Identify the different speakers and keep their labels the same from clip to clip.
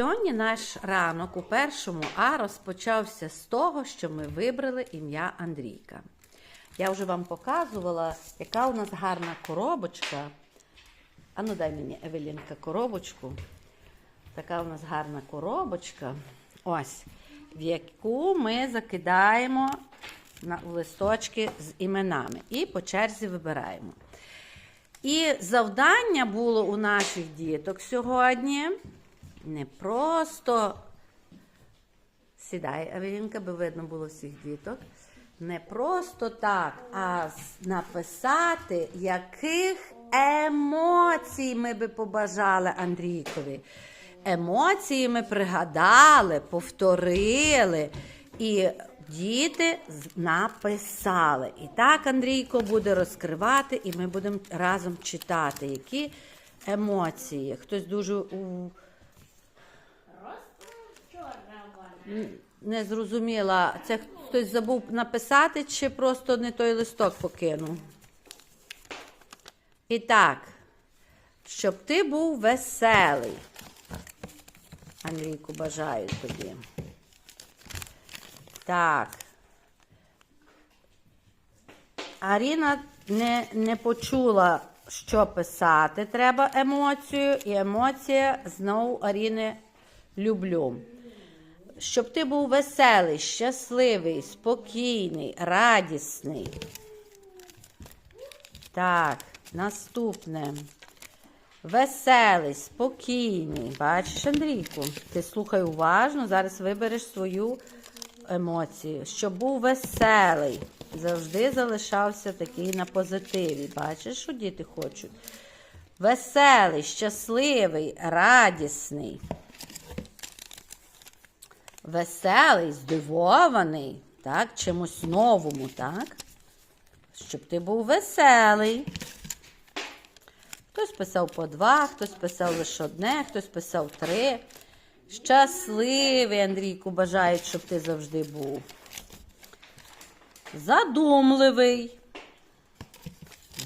Speaker 1: Сьогодні наш ранок у першому А розпочався з того, що ми вибрали ім'я Андрійка. Я вже вам показувала, яка у нас гарна коробочка. А ну дай мені, Евелінка, коробочку. Така у нас гарна коробочка. Ось, в яку ми закидаємо на листочки з іменами і по черзі вибираємо. І завдання було у наших діток сьогодні не просто сідай, Евелінка, аби видно було всіх діток. Не просто так, а написати, яких емоцій ми би побажали Андрійкові. Емоції ми пригадали, повторили, і діти написали. І так Андрійко буде розкривати, і ми будемо разом читати, які емоції. Хтось дуже у... не зрозуміла, це хтось забув написати, чи просто не той листок покинув. І так, щоб ти був веселий. Андрійку, бажаю тобі. Так. Аріна не, не почула, що писати треба емоцію, і емоція знову Аріни люблю. Щоб ти був веселий, щасливий, спокійний, радісний. Так, наступне. Веселий, спокійний. Бачиш, Андрійку? Ти слухай уважно, зараз вибереш свою емоцію. Щоб був веселий, завжди залишався такий на позитиві. Бачиш, що діти хочуть? Веселий, щасливий, радісний. Веселий, здивований, так, чимось новому, так? Щоб ти був веселий. Хтось писав по два, хтось писав лише одне, хтось писав три. Щасливий, Андрійку, бажають, щоб ти завжди був. Задумливий.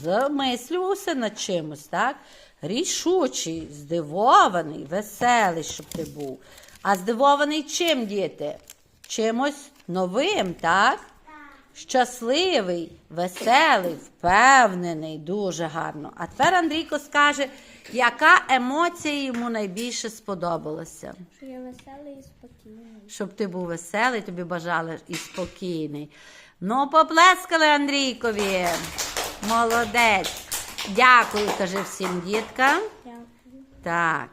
Speaker 1: Замислювався над чимось, так? Рішучий, здивований, веселий, щоб ти був. А здивований чим, діти? Чимось новим, так? Щасливий, веселий, впевнений, дуже гарно. А тепер Андрійко скаже, яка емоція йому найбільше сподобалася.
Speaker 2: Що я веселий і спокійний.
Speaker 1: Щоб ти був веселий, тобі бажали і спокійний. Ну, поплескали Андрійкові. Молодець. Дякую, каже всім діткам.
Speaker 2: Дякую.
Speaker 1: Так.